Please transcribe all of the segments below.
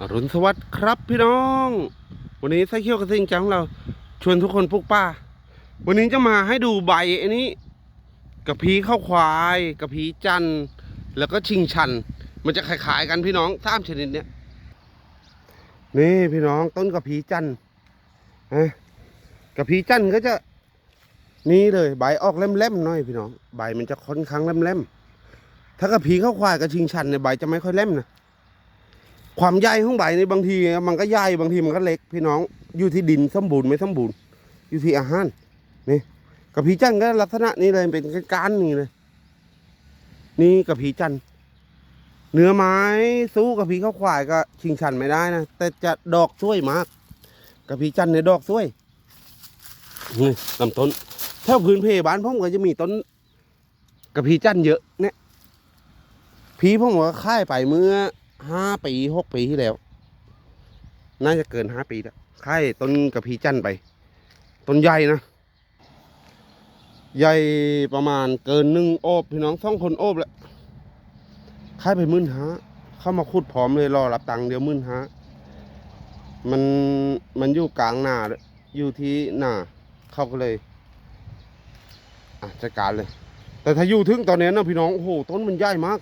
อรุณสวัสดิ์ครับพี่น้อง วันนี้ไส้เขี้ยวกระทิงจังของเรา ชวนทุกคนปลูกป่า วันนี้จะมาให้ดูใบอันนี้กระพีข้าวควายกระพีจันทร์แล้วก็ชิงชัน มันจะคล้ายๆกันพี่น้องสามชนิดเนี้ยนี่พี่น้องต้นกระพีจันทร์ฮะกระพีจันทร์ก็จะนี่เลยใบออกเล่มๆหน่อยพี่น้อง ใบมันจะค่อนข้างเล่มๆถ้ากระพีข้าวควายกับชิงชันเนี่ยใบจะไม่ค่อยเล่มนะ ความใหญ่ของใบนี่บางที มันก็ใหญ่บางทีมันก็เล็ก พี่น้องอยู่ที่ดินสมบูรณ์ไม่สมบูรณ์อยู่ที่อาหารนี่กระพีจันก็ลักษณะนี้เลยเป็นก้านๆนี่เลย นี่กระพีจันเนื้อไม้สู้กระพีข้าวควายก็ชิงชันไม่ได้นะแต่จะดอกสวยมากกระพีจันทร์เนี่ยดอกสวยนี่ลำต้นแถวพื้นเพบ้านผมก็จะมีต้นกระพีจันเยอะเนี่ย พีผมก็ค่ายไปเมื่อ ห้าปีหกปีที่แล้ว น่าจะเกินห้าปีแล้วค่ายต้นกระพีจันทร์ไป ต้นใหญ่นะ ใหญ่ประมาณเกินหนึ่งโอบพี่น้องสองคนโอบแล้วค่ายไปมื่นห้าเข้ามาขุดพร้อมเลยรอรับตังค์เดี๋ยวมื่นห้ามันมันอยู่กลางนาเลยอยู่ที่นาเข้าก็เลยอะจัดการเลย แต่ถ้าอยู่ถึงตอนนี้นะพี่น้องโอ้โหต้นมันใหญ่มาก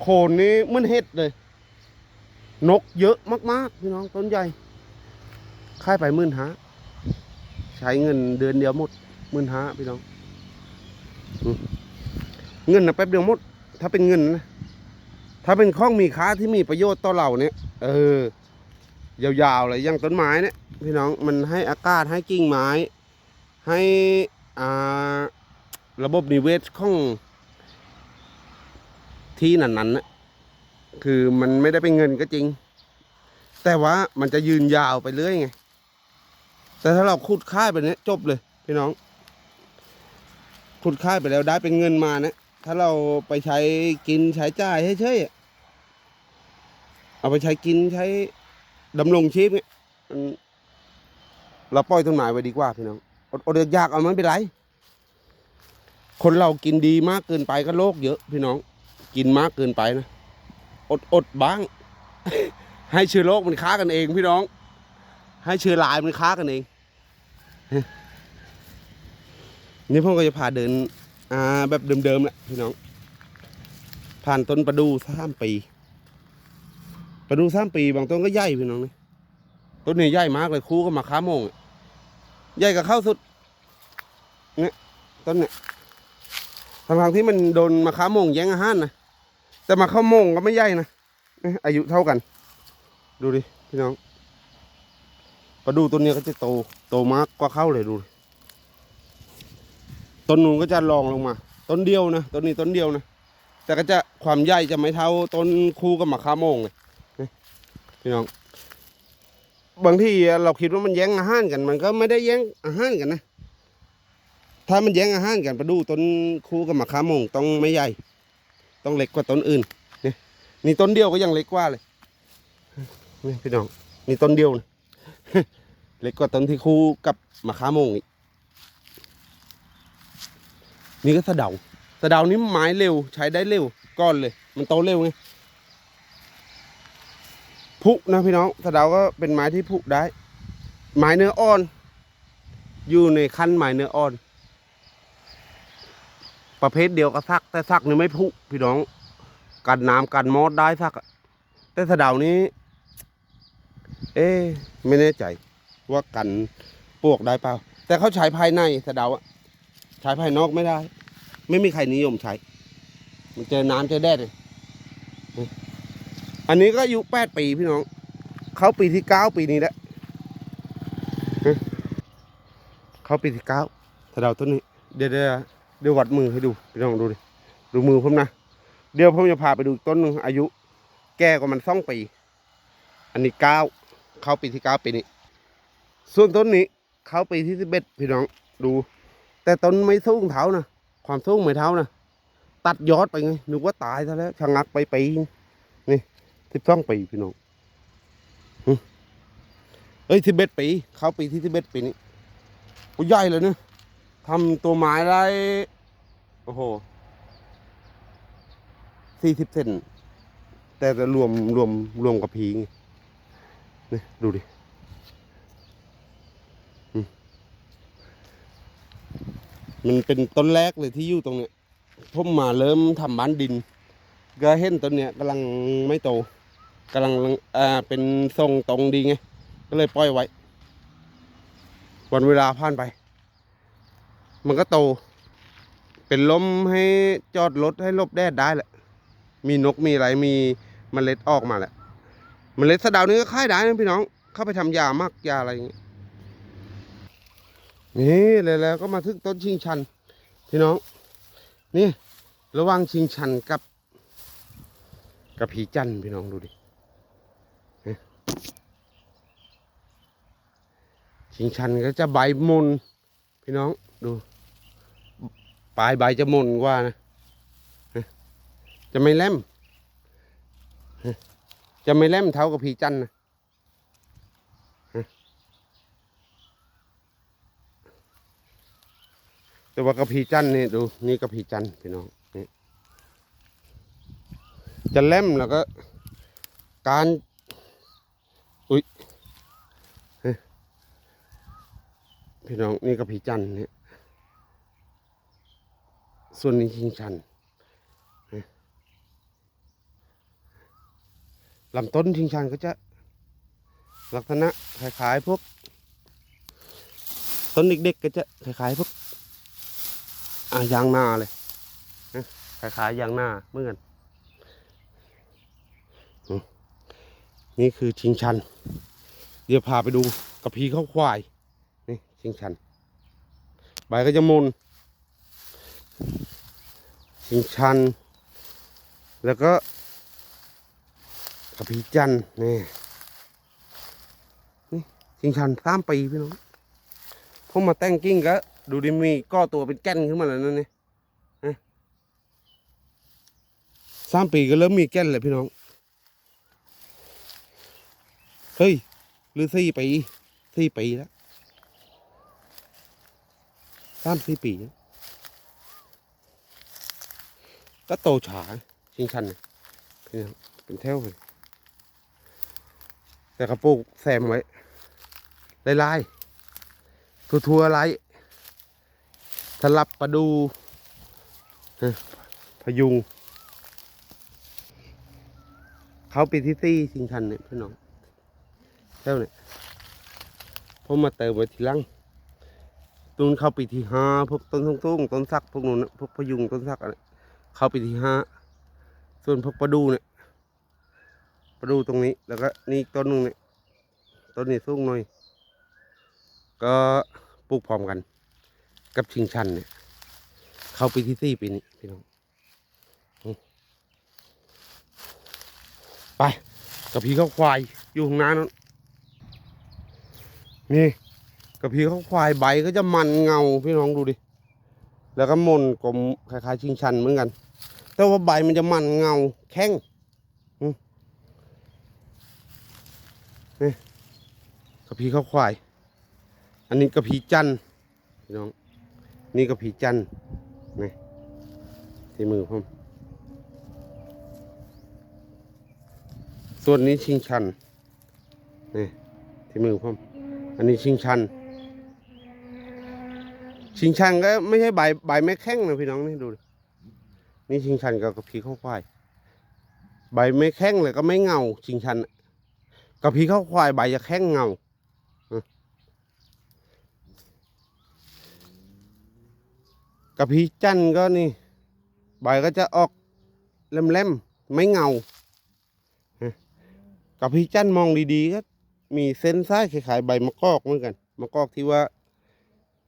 โคนนี้มันเห็ดเลย นกเยอะมากๆ พี่น้องต้นใหญ่ ค่ายไปหมื่นห้าใช้เงินเดือนเดียวหมดหมื่นห้าพี่น้อง เงินนะแป๊บเดียวหมด ถ้าเป็นเงินนะ ถ้าเป็นข้องมีค่าที่มีประโยชน์ต่อเราเนี่ย เออ ยาวๆเลยอย่างต้นไม้เนี่ย พี่น้องมันให้อากาศให้กิ่งไม้ ให้อ่าระบบนิเวศของที่นั้นๆนะ คือมันไม่ได้เป็นเงินก็จริง แต่ว่ามันจะยืนยาวไปเรื่อยไง แต่ถ้าเราขุดค่ายไปเนี้ยจบเลยพี่น้อง ขุดค่ายไปแล้วได้เป็นเงินมานะถ้าเราไปใช้กินใช้จ่ายให้เฉยๆเอาไปใช้กินใช้ดำรงชีพเนี่ยเราปล่อยต้นไม้ไว้ดีกว่าพี่น้องอดอยากเอามันไม่เป็นไร คนเรากินดีมากเกินไปก็โรคเยอะพี่น้อง กินมากเกินไปนะ อดอดบ้าง ให้เชื้อโรคมันค้ากันเองพี่น้อง ให้เชื้อลายมันค้ากันเองนี่พ่อก็จะพาเดิน อ่า แบบเดิมๆแหละพี่น้อง ผ่านต้นประดูสามปี ประดูสามปีบางต้นก็ใหญ่พี่น้องนี่ต้นนี้ใหญ่มากเลยคู่ก็มาค้าโมงใหญ่กับข้าวสุดเนี่ยต้นเนี่ยทางที่มันโดนมาค้าโมงแย่งอาหารนะ แต่มาเข้าโมงก็ไม่ใหญ่นะอายุเท่ากัน ดูดิพี่น้องปลาดูต้นนี้ก็จะโตโตมากกว่าเข้าเลยดูดต้นนู้นก็จะรองลงมา ต้นเดียวนะต้นนี้ต้นเดียวนะแต่ก็จะความใหญ่จะไม่เท่าต้นคู่กับมะขามโมงเลยพี่น้อง บางทีเราคิดว่ามันแย่งอาหารกัน มันก็ไม่ได้แย่งอาหารกันนะ ถ้ามันแย่งอาหารกันปลาดูต้นคู่กับมะขามโมงต้องไม่ใหญ่ ต้องเล็กกว่าต้นอื่นนี่นี่ต้นเดียวก็ยังเล็กกว่าเลยนี่พี่น้องนี่ต้นเดียวนะเล็กกว่าต้นที่คู่กับมะขามโมงอีกนี่ก็สะเดาสะเดานี่ไม้เร็วใช้ได้เร็วก้อนเลย มันโตเร็วไงผุนะพี่น้องสะเดาก็เป็นไม้ที่ผุได้ ไม้เนื้ออ่อน อยู่ในขั้นไม้เนื้ออ่อน ประเภทเดียวกับซัก แต่ซักนี่ไม่ผุพี่น้อง กันน้ำกันมอดได้ซักอะแต่สะเดานี้ เอ๊ไม่แน่ใจ ว่ากันปวกได้เปล่า แต่เขาใช้ภายในสะเดาอะใช้ภายนอกไม่ได้ ไม่มีใครนิยมใช้ มันเจอน้ำเจอแดดเลยอันนี้ก็อายุแปดปีพี่น้อง เขาปีที่เก้าปีนี้แล้วเขาปีที่เก้าสะเดาต้นนี้ เดี๋ยวเดี๋ยว เดี๋ยววัดมือให้ดูพี่น้องดูดิดูมือผมนะเดี๋ยวผมจะพาไปดูต้นหนึ่งอายุ แก่กว่ามันสองปี อันนี้เก้าเข้าปีที่เก้าปีนี้ ส่วนต้นนี้เข้าปีที่สิบเอ็ดพี่น้องดู แต่ต้นไม่สูงเท่านะความสูงไม่เท่านะตัดยอดไปไงนึกว่าตายซะแล้วชะงักไปปีนี่สิบสองปีพี่น้องเอ้ยสิบเอ็ดปี เข้าปีที่สิบเอ็ดปีนี้โอ้ใหญ่เลยเนะ ทำตัวไม้ได้ โอ้โหสี่สิบเซนแต่จะรวมรวมรวมกับพีไงนี่ดูดิมมันเป็นต้นแรกเลยที่อยู่ตรงเนี้ยผมมาเริ่มทำบ้านดิน ก็เห็นต้นเนี้ยกำลังไม่โตกำลังอ่าเป็นทรงตรงดีไง ก็เลยปล่อยไว้ วันเวลาผ่านไป มันก็โต เป็นล้มให้จอดรถให้หลบแดดได้แหละ มีนกมีอะไรมีเมล็ดออกมาแหละเมล็ดสะดาวนี่ก็ค่ายได้นะพี่น้อง เข้าไปทำยามักยาอะไรอย่างเงี้ยนี่เลยแล้วก็มาถึงต้นชิงชัน พี่น้อง นี่ระหว่างชิงชันกับ กับผีจันพี่น้องดูดิชิงชันก็จะใบมนพี่น้องดู ปลายใบจะมนกว่านะ จะไม่แหลมจะไม่แหลมเท่ากับผีจันทร์นะแต่ว่ากับผีจันทร์นี่ดูนี่กับผีจันทร์พี่น้องนี่จะแหลมแล้วก็ การอุ้ยพี่น้องนี่กับผีจันทร์เนี่ย ส่วนนี้ชิงชันลำต้นชิงชันก็จะลักษณะคล้ายๆพวก ต้นเด็กๆก็จะคล้ายๆพวกยางนาเลยคล้ายๆยางนาเหมือนกันอืมนี่คือชิงชัน เดี๋ยวพาไปดูกระพีข้าวควาย นี่ชิงชัน ใบก็จะมน ชิงชัน แล้วก็กระพีจันนี่นี่ชิงชันสามปีพี่น้องผมมาแต่งกิ้งก็ ดูดิมีก้อตัวเป็นแก่นขึ้นมาแล้วนั่นนี่สามปีก็เริ่มมีแก่นเลยพี่น้อง เฮ้ย หรือสี่ปีสี่ปีแล้วสามสี่ปีแล้ว ก็โตช้าชิงชันเนี่ยเป็นเป็นแถวเลยแต่กระปุกแซมไว้ลายลายๆทัวทัวๆลายสลับประดูเอ้อพยุงเขาปีที่สี่ชิงชันเนี่ยพี่น้องแถวเนี่ยผมมาเติมไว้ทีหลังต้นเข้าปีที่ห้าพวกต้นทุ่งๆต้นสักพวกนู้นน่ะพวกพยุงต้นสักอะไร เข้าไปที่ห้าส่วนพวกประดูเนี่ยประดูตรงนี้แล้วก็นี่อีกต้นหนึงเนี่ยต้นนี้สูงหน่อย ก็ปลูกพร้อมกัน กับชิงชันเนี่ยเข้าปีที่สี่ปีนี้พี่น้องไปกับพี่เขาควายอยู่ข้างหน้านั้นนี่กับพี่เขาควายใบก็จะมันเงาพี่น้องดูดิ แล้วก็มนกลมคล้ายๆชิงชันเหมือนกัน แต่ว่าใบมันจะมันเงาแข็งนี่กระพีข้าวควาย อันนี้กระพีจันทร์พี่น้อง นี่กระพีจันทร์นี่ที่มือผมส่วนนี้ชิงชันนี่ที่มือผมอันนี้ชิงชัน ชิงชันก็ไม่ใช่ใบใบไม่แข็งนะพี่น้องนี่ดูดิ นี่ชิงชันกับกระพีข้าวควาย ใบไม่แข้งเลยก็ไม่เงา ชิงชันน่ะกระพีข้าวควายใบจะแข้งเงาอะกระพีจันทร์ก็นี่ ใบก็จะออกเล่มๆไม่เงาอะกระพีจันทร์มองดีๆก็มีเส้นซ้ายคล้ายๆใบมะกอกเหมือนกันมะกอกที่ว่า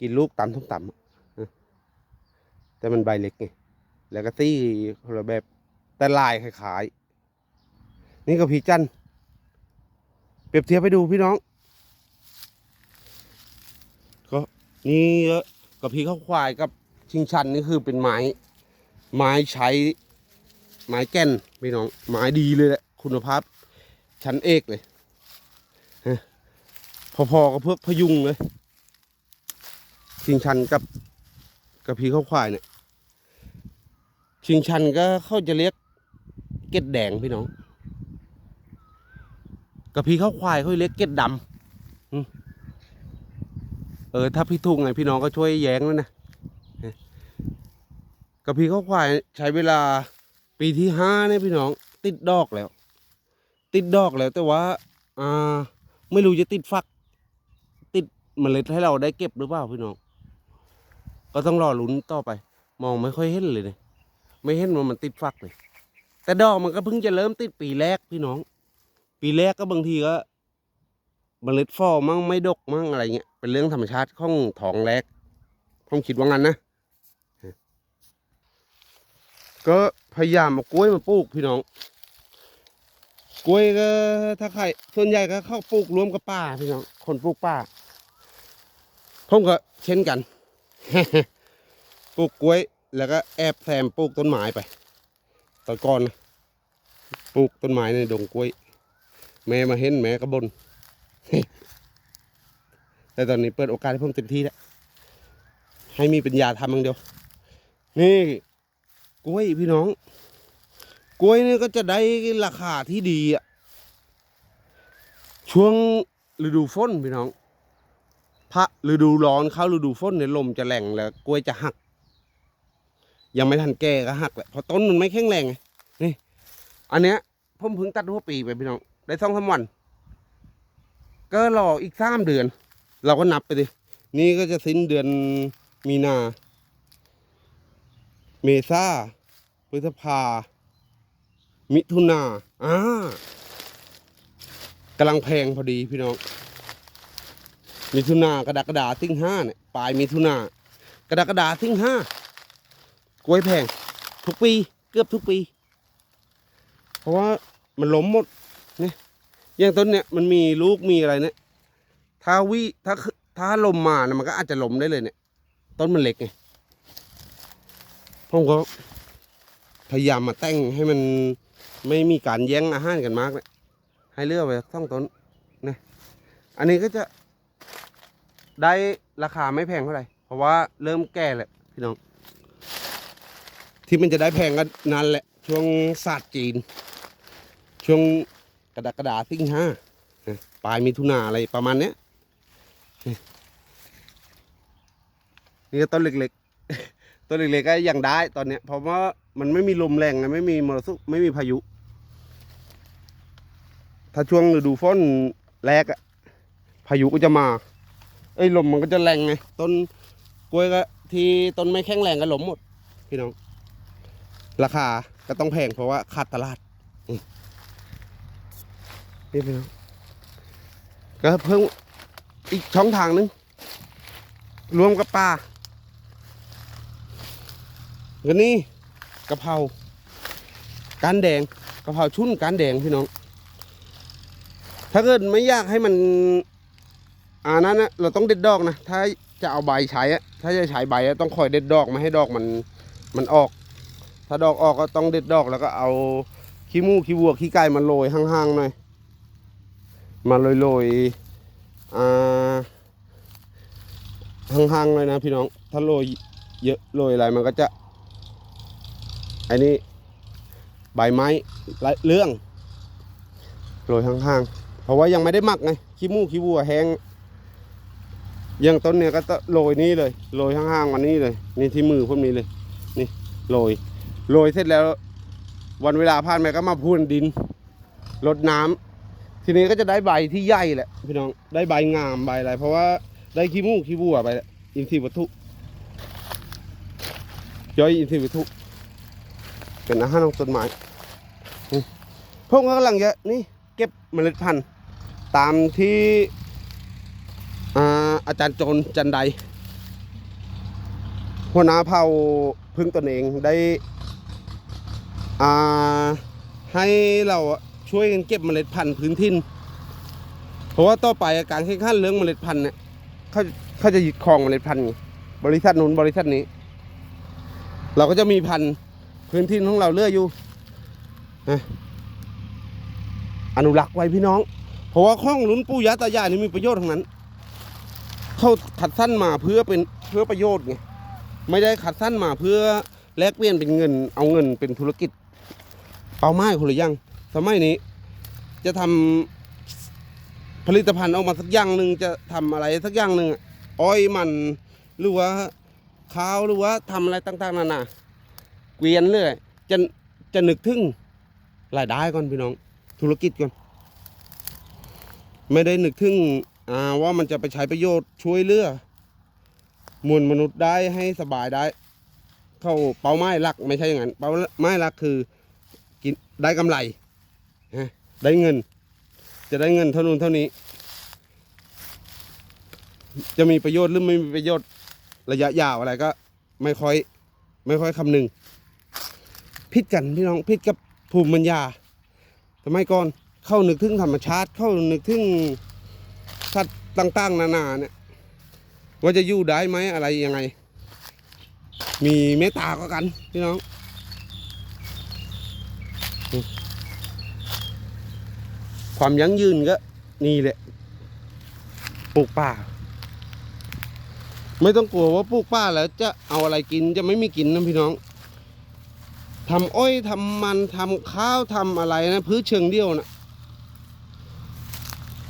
กินลูกตำทุกตำอะอะแต่มันใบเล็กไง แล้วก็ตี้คนละแบบแต่ลายคล้ายๆนี่ก็ผีจันเปรียบเทียบไปดูพี่น้อง ก็นี่ก็กับผีข้าวควายกับชิงชันนี่คือเป็นไม้ ไม้ใช้ ไม้แก่นพี่น้อง ไม้ดีเลยแหละคุณภาพ ชั้นเอกเลยพอๆกับเพวกพยุงเลยชิงชันกับกับผีข้าวควายเนี่ย ชิงชันก็เขาจะเรียกเก็ดแดงพี่น้องกระพีข้าวควายเขาเรียกเก็ดดำเออ ถ้าพี่ถูกไงพี่น้องก็ช่วยแย้งด้วยนะกระพีข้าวควายใช้เวลาปีที่ห้าเนี่ยพี่น้อง ติดดอกแล้ว ติดดอกแล้วแต่ว่า อ่า ไม่รู้จะติดฟัก ติดเมล็ดให้เราได้เก็บหรือเปล่าพี่น้อง ก็ต้องรอลุ้นต่อไป มองไม่ค่อยเห็นเลยเนี่ย ไม่เห็นว่ามันติดฟักเลยแต่ดอกมันก็เพิ่งจะเริ่มติดปีแรกพี่น้อง ปีแรกก็บางทีก็เมล็ดฟอมั่งไม่ดกมั่งอะไรเงี้ยเป็นเรื่องธรรมชาติของท้องแรกผมคิดว่างั้นนะก็พยายามเอากล้วยมาปลูกพี่น้อง กล้วยก็ถ้าใครส่วนใหญ่ก็เข้าปลูกรวมกับป้าพี่น้อง คนปลูกป้าผมก็เช่นกัน ปลูกกล้วย แล้วก็แอบแซมปลูกต้นไม้ไปตอนก่อนนะปลูกต้นไม้ในดงกล้วย แม่มาเห็นแม่ก็บนแต่ตอนนี้เปิดโอกาสให้ผมเต็มที่แล้วให้มีปัญญาทำอย่างเดียว นี่กล้วยพี่น้อง กล้วยนี่ก็จะได้ราคาที่ดีอะช่วงฤดูฝนพี่น้อง พระฤดูร้อนเข้าฤดูฝนเนี่ยลมจะแรงแล้ว กล้วยจะหัก ยังไม่ทันแก่ก็หักแหละเพราะต้นมันไม่แข็งแรงไงนี่ อันเนี้ยผมเพิ่งตัดหัวปีไปพี่น้องได้สองสามวัน ก็รออีกสามเดือน เราก็นับไปดินี่ก็จะสิ้นเดือนมีนา เมษาพฤษภา มิถุนาอ่ากำลังแพงพอดีพี่น้อง มิถุนากระดากระดาทิ้งห้าเนี่ยปลายมิถุนากระดากระดาทิ้งห้า กล้วยแพง ทุกปี เกือบทุกปี เพราะว่ามันล้มหมดเนี่ยอย่างต้นเนี่ยมันมีลูกมีอะไรเนี่ยถ้าวิถ้าถ้าลมมานะมันก็อาจจะล้มได้เลยเนี่ย ต้นมันเล็กไงผมก็พยายามมาแต่งให้มันไม่มีการแย่งอาหารกันมากเลยให้เลือกไปสองต้นนะอันนี้ก็จะได้ราคาไม่แพงเท่าไหร่ เพราะว่าเริ่มแก่แหละพี่น้อง ที่มันจะได้แพงก็นั่นแหละ ช่วงศาสตร์จีน ช่วงกระดากกระดาสิงห้าปลายมิถุนาอะไรประมาณเนี้ยนี่ก็ต้นเล็กๆ ต้นเล็กๆก็ยังได้ตอนเนี้ยเพราะว่ามันไม่มีลมแรงไงไม่มีมรสุมไม่มีพายุ ถ้าช่วงฤดูฝนแรกอะพายุก็จะมา เอ้ยลมมันก็จะแรงไงต้นกล้วยก็ที่ต้นไม่แข็งแรงก็ล้มหมดพี่น้อง ราคาก็ต้องแพงเพราะว่าขาดตลาดนี่พี่น้องก็เพิ่มอีกช่องทางนึง รวมกับปลาก็นี่กะเพราการแดงกะเพราชุ่นการแดงพี่น้อง ถ้าเกิดไม่อยากให้มันอ่านั้นนะเราต้องเด็ดดอกนะ ถ้าจะเอาใบใช้อะถ้าจะใช้ใบอะต้องคอยเด็ดดอกไม่ให้ดอกมันมันออก ถ้าดอกออกก็ต้องเด็ดดอกแล้วก็เอาขี้มูขี้วัวขี้ไก่มาโรยห่างๆหน่อย มาโรยๆอ่าห่างๆเลยนะพี่น้อง ถ้าโรยเยอะโรยอะไรมันก็จะอ้นี่ใบไม้เรื่องโรยห่างๆ เพราะว่ายังไม่ได้หมักไงขี้มูกขี้วัวแห้งย่างต้นเนี่ยก็โรยนี่เลยโรยห่างๆมานี่เลย นี่ที่มือพวกนี้เลย นี่โรย โรยเสร็จแล้ว วันเวลาผ่านไปก็มาพูนดินรดน้ำทีนี้ก็จะได้ใบที่ใหญ่แหละพี่น้องได้ใบงามใบอะไรเพราะว่าได้ขี้มูกขี้วัวไปอินทรีย์วัตถุย่อยอินทรีย์วัตถุเป็นอาหารของต้นไม้พวกก็กำลังจะนี่เก็บเมล็ดพันธุ์ตามที่อ่าอาจารย์โจรจันไดหัวหน้าเผ่าพึ่งตนเองได้ อ่าให้เราช่วยกันเก็บเมล็ดพันธุ์พื้นถิ่นเพราะว่าต่อไปการแข่งขันเรื่องเมล็ดพันธุ์เนี่ยเขาเขาจะยึดครองเมล็ดพันธุ์บริษัทนู้นบริษัทนี้ เราก็จะมีพันธุ์พื้นถิ่ของเราเรื่อยอยู่นะอนุรักษ์ไว้พี่น้อง เพราะว่าข้องลุ้นปู่ย่าตายายนี่มีประโยชน์ทั้งนั้น เขาขัดสั้นมาเพื่อเป็นเพื่อประโยชน์ไงไม่ได้ขัดสั้นมาเพื่อแลกเปลี่ยนเป็นเงิน เอาเงินเป็นธุรกิจ เป้าหมายคนละอย่างสมัยนี้ จะทผลิตภัณฑ์ออกมาสักอย่างหนึ่งจะทำอะไรสักอย่างหนึ่งอ้อยมันหรือว่าข้าวหรือว่าทำอะไรต่าง ๆนานาเกวียนเลยจะจะนึกถึงรายได้ก่อนพี่น้อง ธุรกิจก่อนไม่ได้นึกถึงอ่าว่ามันจะไปใช้ประโยชน์ช่วยเหลือมวลมนุษย์ได้ให้สบายได้ เข้าเป้าหมายหลักไม่ใช่อย่างนั้น เป้าหมายหลักคือ ได้กำไรนะได้เงิน จะได้เงินเท่านู้นเท่านี้ จะมีประโยชน์หรือไม่มีประโยชน์ระยะยาวอะไรก็ไม่ค่อย ไม่ค่อยคำนึงพิดกันพี่น้องพิดกับภูมิปัญญาสมัยก่อนเข้านึกถึงธรรมชาติ เข้านึกถึงสัตว์ต่างๆ นานาเนี่ยว่าจะอยู่ได้ไหมอะไรยังไง มีเมตตาก็กันพี่น้อง ความยั่งยืนก็นี่แหละปลูกป่า ไม่ต้องกลัวว่าปลูกป่าแล้วจะเอาอะไรกินจะไม่มีกินนะพี่น้องทำอ้อยทำมันทำข้าวทำอะไรนะพื้นเชิงเดียวนะ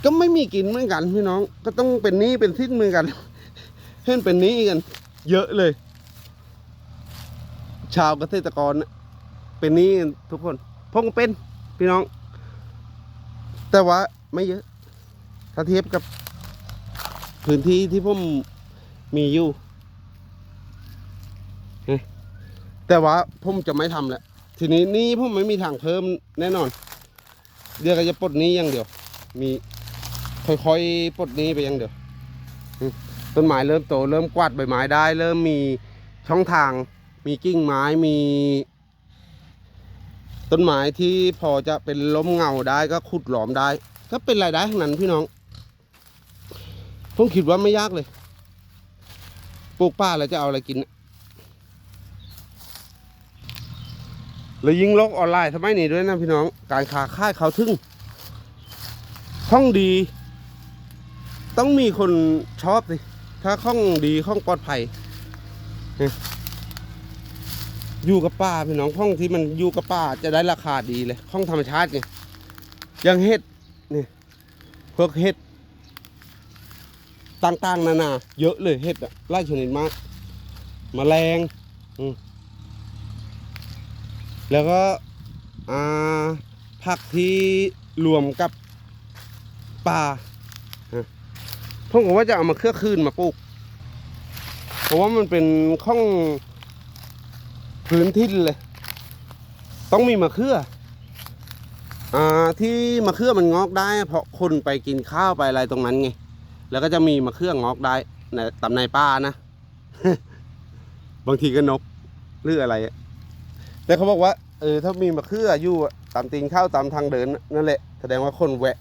ก็ไม่มีกินเหมือนกันพี่น้อง ก็ต้องเป็นนี้เป็นทิ้นเหมือนกันเห็นเป็นนี้กัน เยอะเลย ชาวเกษตรกรนะเป็นนี้ทุกคนผมก็เป็นพี่น้อง แต่ว่าไม่เยอะ ถ้าเทียบกับพื้นที่ที่ผมมีอยู่แต่ว่าผมจะไม่ทำแล้ว ทีนี้นี่ผมไม่มีทางเพิ่มแน่นอน เดี๋ยวก็จะปลดนี้อย่างเดียว มีค่อยๆปลดนี้ไปอย่างเดียวต้นไม้เริ่มโตเริ่มกวาดใบไม้ได้ เริ่มมีช่องทาง มีกิ่งไม้มี ต้นไม้ที่พอจะเป็นล้มเงาได้ก็ขุดหลอมได้ ก็เป็นรายได้ทั้งนั้นพี่น้องผมคิดว่าไม่ยากเลยปลูกป่าแล้วจะเอาอะไรกินแล้วยิงโลกออนไลน์สมัยนี้ด้วยนะพี่น้อง การค้าขายเขาถึงห้องดี ต้องมีคนชอบสิถ้าข้องดีข้องปลอดภัยเนี่ย อยู่กับป่าพี่น้องห้องที่มันอยู่กับป่าจะได้ราคาดีเลยห้องธรรมชาติไงอย่างเห็ดนี่พวกเห็ดต่างๆนานาเยอะเลยเห็ดอะไล่ชนิดมากมแมลงอืแล้วก็ผักที่รวมกับปลาอะผมก็ว่าจะเอามาเครือคืนมาปลูก เพราะว่ามันเป็นข้อง พื้นที่เลย ต้องมีมะเขืออ่าที่มะเขือมันงอกได้ เพราะคนไปกินข้าวไปอะไรตรงนั้นไง แล้วก็จะมีมะเขืองอกได้ในตำในป้านะ บางทีก็นกหรืออะไรแต่เขาบอกว่าเออถ้ามีมะเขืออยู่ตามตีนข้าวตามทางเดินนั่นแหละ แสดงว่าคนแวะ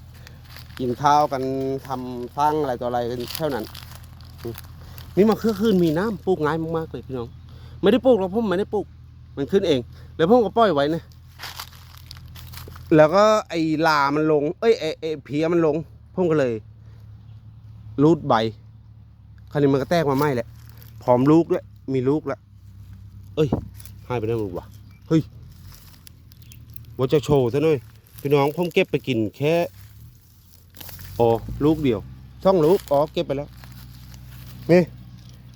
กินข้าวกันทำสร้างอะไรต่ออะไรกันเท่านั้น นี่มะเขือขึ้นมีน้ำปลูกง่ายมากๆเลยพี่น้อง ไม่ได้ปลูกหรอกผมไม่ได้ปลูก มันขึ้นเอง แล้วผมก็ปล่อยไว้นะ แล้วก็ไอ้ลามันลง เอ้ยไอ้ไอ้เพียมันลงผมก็เลยรูดใบ คราวนี้มันก็แตกมาไหมแหละพร้อมลูกด้วย มีลูกแล้ว เอ้ยหายไปได้หมดวะ เฮ้ยว่าจะโชว์ซะหน่อยพี่น้องผมเก็บไปกินแค่อ๋อลูกเดียวช่องลูกอ๋อเก็บไปแล้วนี่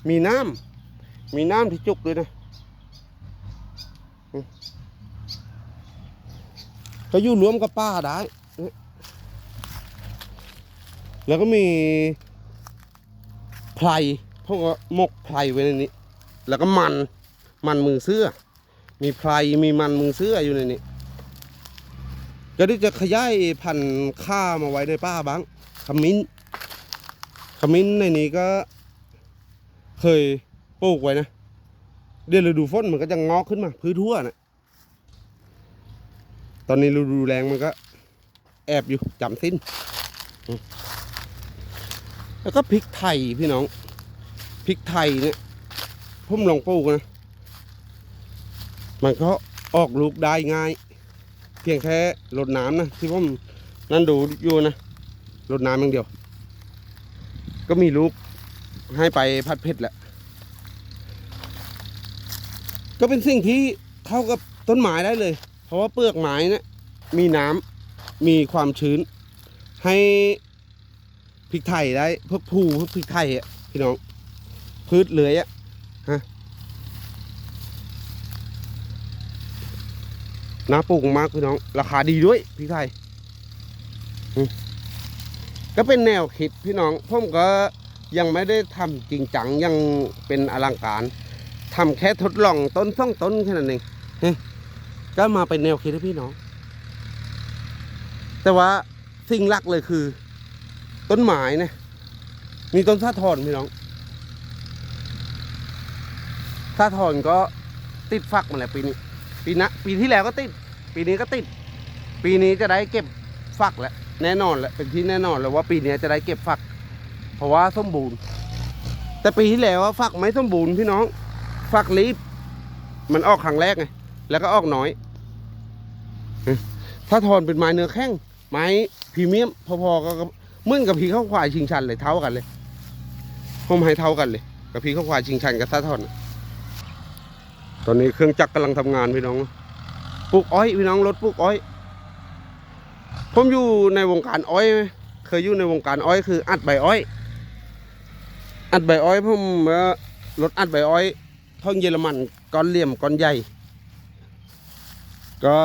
มีน้ำมีน้ำที่จุกด้วยนะ ก็อยู่รวมกับป้าได้ แล้วก็มีไพรพวกมกไพรไว้ในนี้ แล้วก็มัน มันมือเสื้อ มีไพรมีมันมือเสื้ออยู่ในนี้ ก็ที่จะขยายพันธุ์ข้ามาไว้ในป้าบ้าง ขมิ้น ขมิ้นในนี้ก็เคยปลูกไว้นะ เดือนฤดูฝนมันก็จะงอกขึ้นมา พื้นทั่วนะตอนนี้ฤดูแรงมันก็ แอบอยู่จำสิ้น แล้วก็พริกไทยพี่น้องพริกไทยเนี่ยผมลองปลูกนะมันก็ออกลูกได้ง่าย เพียงแค่รดน้ำนะที่ผมนั่นดูอยู่นะรดน้ำอย่างเดียว ก็มีลูกให้ไปพัดเพชรแหละ ก็เป็นสิ่งที่เข้ากับต้นไม้ได้เลย เพราะว่าเปลือกไม้เนะี่ยมีน้ำมีความชื้น ให้พริกไทยได้พวกผูพวกพริกไทยอะพี่น้องพืชเลื้อยอะฮะน่าปลูกมากพี่น้อง ราคาดีด้วยพริกไทยก็เป็นแนวคิดพี่น้องผมก็ยังไม่ได้ทำจริงจังยังเป็นอลังการ ทำแค่ทดลองต้นสองต้นแค่นั้นเองเฮ้ยก็มาเป็นแนวคิดให้พี่น้อง แต่ว่าสิ่งหลักเลยคือ ต้นไม้นะมีต้นซาทอนพี่น้องซาทอนก็ติดฝักมาแล้วปีนี้ ปีนะปีที่แล้วก็ติด ปีนี้ก็ติด ปีนี้จะได้เก็บฝักแล้วแน่นอนแหละเป็นที่แน่นอนแล้วว่าปีนี้จะได้เก็บฝัก เพราะว่าสมบูรณ์ แต่ปีที่แล้วว่าฝักไม่สมบูรณ์พี่น้อง ฝักรีบมันออกครั้งแรกไงแล้วก็ออกน้อย ถ้าทอนเป็นไม้เนื้อแข้งไม้พรีเมียมพอๆก็มื่อนกับพีข้าวควายชิงชันเลยเท่ากันเลยผมให้เท่ากันเลยกับพีข้าวควายชิงชันกับซาทอนตอนนี้เครื่องจักรกำลังทำงานพี่น้องปลูกอ้อยพี่น้องรถปลูกอ้อย ผมอยู่ในวงการอ้อยไหมเคยอยู่ในวงการอ้อยคือ อัดใบอ้อย อัดใบอ้อยผมรถอัดใบอ้อย ท่องเยอรมันก้อนเหลี่ยมก้อนใหญ่ ก็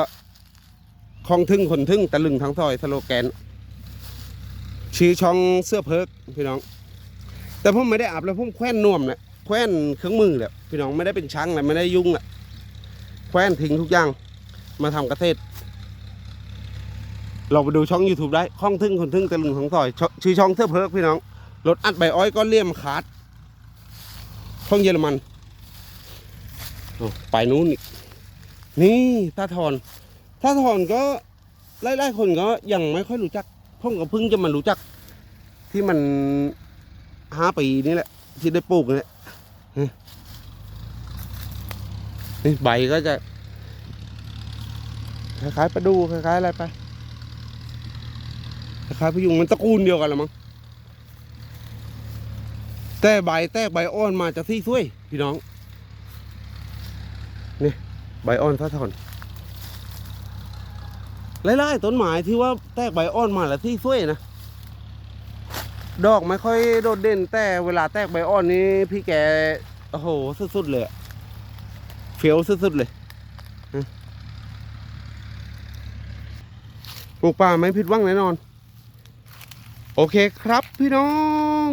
คลองทึ่งคนทึ่งตะลึงทั้งซอยสโลแกน ชื่อช่องเสื้อเพิกพี่น้อง แต่ผมไม่ได้อาบแล้วผมแคว้นน่วมแหละแคว้นเครื่องมือแหละพี่น้องไม่ได้เป็นช้างเลยไม่ได้ยุ่งแหละแคว้นทิ้งทุกอย่างมาทำเกษตรเราไปดูช่อง YouTube ได้คลองทึ่งคนทึ่งตะลึงทั้งซอยชชื่อช่องเสื้อเพิกพี่น้องรถอัดใบอ้อยก็เลี่ยมขาดช่องเยอรมัน ไปนู้นอีกนี่ตาทอนถ้าถอนก็ไล่ๆคนก็ยังไม่ค่อยรู้จักผมก็เพิ่งจะมารู้จัก ที่มันห้าปีนี่แหละ ที่ได้ปลูกนี่แหละนี่ใบก็จะคล้ายๆปลาดูคล้ายๆอะไรไปคล้ายๆพยุงมันตระกูลเดียวกันละมั้งแต่ใบแตกใบอ่อนมาจากที่ช่วย พี่น้อง ใบอ่อนถ้าถอนไล่ๆต้นไม้ที่ว่าแตกใบอ่อนมาแล้วที่สวยนะ ดอกไม่ค่อยโดดเด่นแต่เวลาแตกใบอ่อนนี้พี่แกโอ้โหสุดๆเลยเฟี้ยวสุดๆเลยปลูกป่าไม่ผิดหวังแน่นอน โอเคครับพี่น้อง